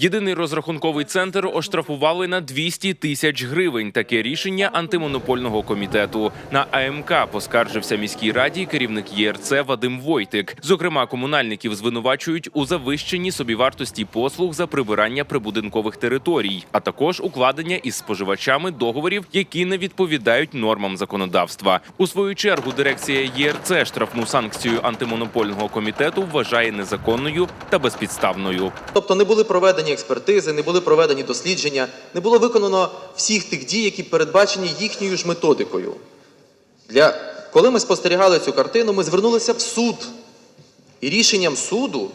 Єдиний розрахунковий центр оштрафували на 200 тисяч гривень. Таке рішення антимонопольного комітету. На АМК поскаржився міській раді керівник ЄРЦ Вадим Войтик. Зокрема, комунальників звинувачують у завищенні собівартості послуг за прибирання прибудинкових територій, а також укладення із споживачами договорів, які не відповідають нормам законодавства. У свою чергу дирекція ЄРЦ штрафну санкцію антимонопольного комітету вважає незаконною та безпідставною. Тобто не були проведені експертизи, не були проведені дослідження, не було виконано всіх тих дій, які передбачені їхньою ж методикою. Для... Коли ми спостерігали цю картину, ми звернулися в суд. І рішенням суду,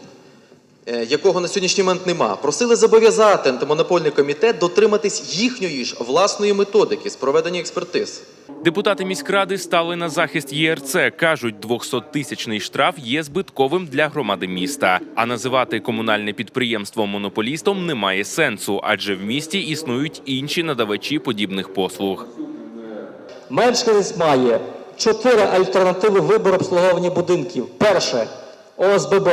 е, якого на сьогоднішній момент нема, просили зобов'язати антимонопольний комітет дотриматись їхньої ж власної методики з проведення експертиз. Депутати міськради стали на захист ЄРЦ. кажуть, 200-тисячний штраф є збитковим для громади міста. А називати комунальне підприємство монополістом немає сенсу, адже в місті існують інші надавачі подібних послуг. Мешканець має чотири альтернативи вибору обслуговування будинків. Перше ОСББ,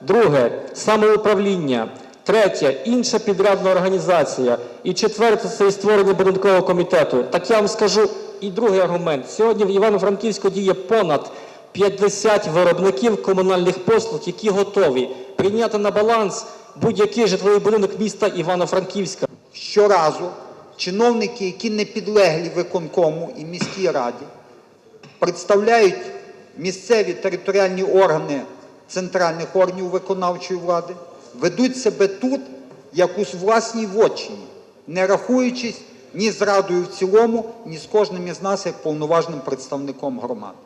друге самоуправління, третє інша підрядна організація. І четверте це створення будинкового комітету. Так я вам скажу і другий аргумент. Сьогодні в Івано-Франківську діє понад 50 виробників комунальних послуг, які готові прийняти на баланс будь-який житловий будинок міста Івано-Франківська. щоразу чиновники, які не підлеглі виконкому і міській раді, представляють місцеві територіальні органи центральних органів виконавчої влади, ведуть себе тут, як у власній вотчині, не рахуючись ні з радою в цілому, ні з кожним із нас як повноважним представником громади.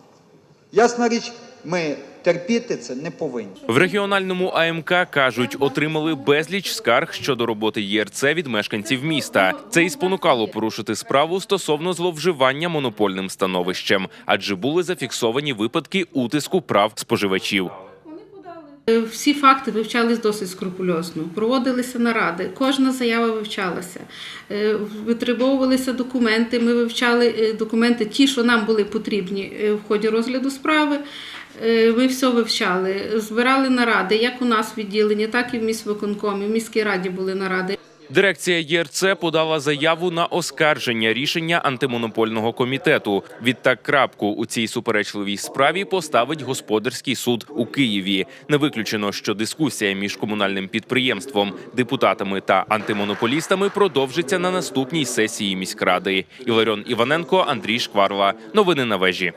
Ясна річ, ми терпіти це не повинні. В регіональному АМК кажуть, отримали безліч скарг щодо роботи ЄРЦ від мешканців міста. Це і спонукало порушити справу стосовно зловживання монопольним становищем, адже були зафіксовані випадки утиску прав споживачів. Е, Всі факти вивчались досить скрупульозно, проводилися наради, кожна заява вивчалася, Е, витребовувалися документи. Ми вивчали е, документи, ті, що нам були потрібні в ході розгляду справи. Ми все вивчали, збирали наради, як у нас в відділенні, так і в міськвиконкомі, в міській раді були наради. Дирекція ЄРЦ подала заяву на оскарження рішення антимонопольного комітету. Відтак крапку у цій суперечливій справі поставить господарський суд у Києві. Не виключено, що дискусія між комунальним підприємством, депутатами та антимонополістами продовжиться на наступній сесії міськради. Іларіон Іваненко, Андрій Шкварла. Новини на вежі.